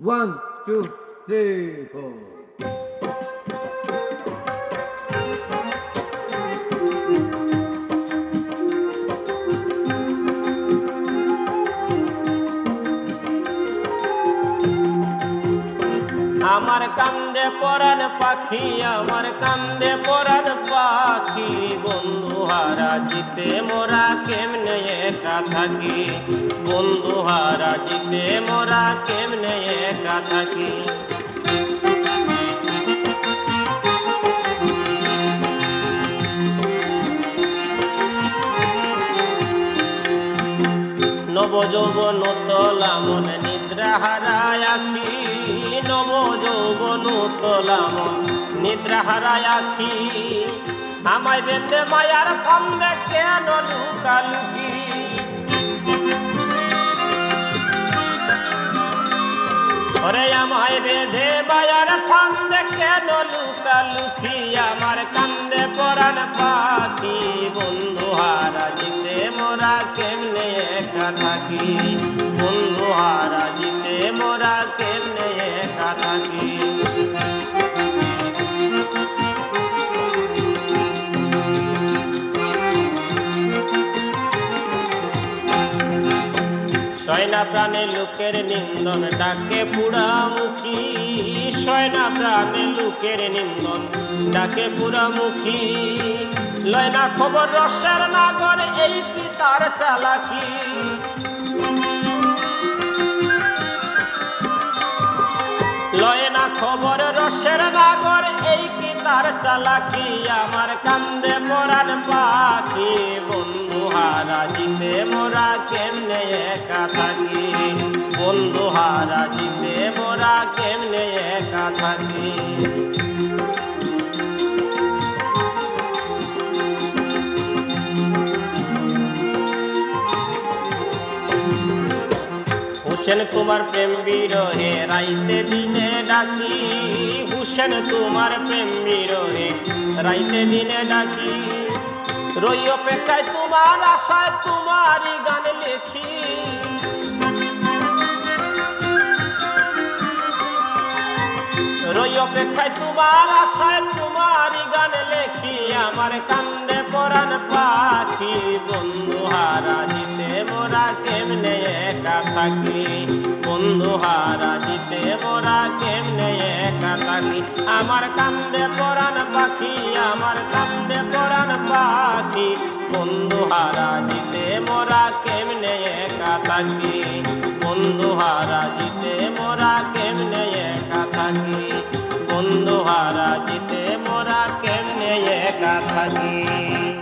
One, two, three, four. আমার কান্দে পরাণ পাখি আমার কান্দে পরাণ পাখি বন্ধু হারা জিতে মোরা কেমনে একা থাকি। বন্ধু হারা জিতে মোরা কেমনে একা থাকি? নব যৌবন তোলা মন নিদ্রা হারায় আখি। নব যৌবন তোলা মন নিদ্রা হারায় আখি। আমায় বেঁধে মায়ার ফন্দে কেন লুকালুকি? ওরে আমায় বেঁধে মায়ার ফন্দে কেন লুকালুকি? আমার কান্দে পরাণ পাখি, বন্ধু হারা জিতে মোরা কেমনে একা থাকি? বন্ধু সয়না প্রাণে লোকের নিন্দন, ডাকে পুরামুখী সয়না প্রাণে লোকের নিন্দন, ডাকে পুরামুখী লয়না খবর রসের নাগর, এই কি তার চালাকি। লয়না খবর রসের নাগর এই কি তার চালাকি আমার কান্দে পরাণ পাখি। বন্ধু হারা জিতে মোরা কেমনে একা থাকি? বন্ধু হারা জিতে মোরা কেমনে একা থাকি? হুসেন তোমার প্রেম বিরহে রাইতে দিনে ডাকি। হুসেন তোমার প্রেম বিরহে রাইতে দিনে ডাকি। রই অপেক্ষায় তোমার আশায় তোমারই গান লেখি। রই অপেক্ষায় তোমার আশায় তোমারই গান লেখি। আমার কান্দে পরাণ পাখি। থাকি বন্ধু হারা, জিতে মোরা কেমনে একা থাকি আমার কান্দে পরাণ পাখি, আমার কান্দে পরাণ পাখি। বন্ধু হারা, জিতে মোরা কেমনে একা থাকি বন্ধু হারা, জিতে মোরা কেমনে একা থাকি বন্ধু হারা, জিতে মোরা কেমনে একা থাকি